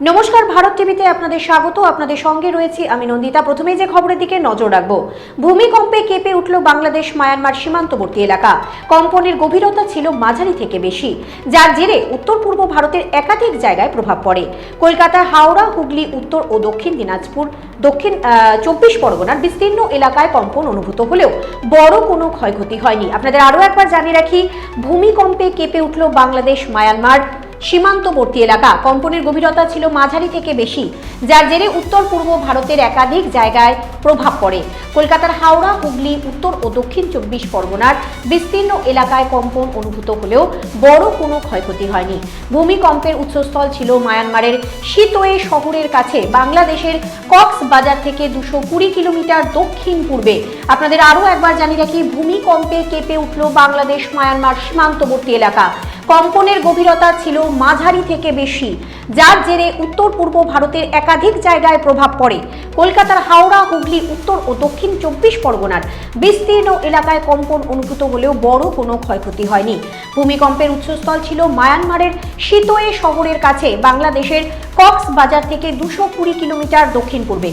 নমস্কার, ভারত টিভিতে আপনাদের স্বাগত। আপনাদের সঙ্গে রয়েছি আমি নন্দিতা। প্রথমে যে খবরের দিকে নজর রাখব, ভূমিকম্পে কেঁপে উঠল বাংলাদেশ মায়ানমার সীমান্তবর্তী এলাকা। কম্পনের গভীরতা ছিল মাঝারি থেকে বেশি, যার জেরে উত্তর পূর্ব ভারতের একাধিক জায়গায় প্রভাব পড়ে। কলকাতা, হাওড়া, হুগলি, উত্তর ও দক্ষিণ দিনাজপুর, দক্ষিণ চব্বিশ পরগনার বিস্তীর্ণ এলাকায় কম্পন অনুভূত হলেও বড় কোনো ক্ষয়ক্ষতি হয়নি। আপনাদের আরও একবার জানিয়ে রাখি, ভূমিকম্পে কেঁপে উঠল বাংলাদেশ মায়ানমার। সীমান্তবর্তী এলাকা। কম্পনের গভীরতা ছিল মাঝারি থেকে বেশি, যার জেরে উত্তর পূর্ব ভারতের একাধিক জায়গায় প্রভাব পড়ে। কলকাতার হাওড়া, হুগলি, উত্তর ও দক্ষিণ চব্বিশ পরগনার বিস্তীর্ণ এলাকায় কম্পন অনুভূত হলেও বড় কোনো ক্ষয়ক্ষতি হয়নি। ভূমিকম্পের উৎসস্থল ছিল মায়ানমারের শীতোয়ে শহরের কাছে। বাংলাদেশের কক্সবাজার থেকে দুশো কুড়ি কিলোমিটার দক্ষিণ পূর্বে। আপনাদের আরও একবার জানিয়ে রাখি, ভূমিকম্পে কেঁপে উঠল বাংলাদেশ মায়ানমার সীমান্তবর্তী এলাকা। কম্পনের গভীরতা ছিল মাঝারি থেকে বেশি, যার জেরে উত্তর পূর্ব ভারতের একাধিক জায়গায় প্রভাব পড়ে। কলকাতার হাওড়া, হুগলি, উত্তর ও দক্ষিণ চব্বিশ পরগনার বিস্তীর্ণ এলাকায় কম্পন অনুভূত হলেও বড় কোনো ক্ষয়ক্ষতি হয়নি। ভূমিকম্পের উৎসস্থল ছিল মায়ানমারের শীতোয়ে শহরের কাছে, বাংলাদেশের কক্সবাজার থেকে দুশো কুড়ি কিলোমিটার দক্ষিণ পূর্বে।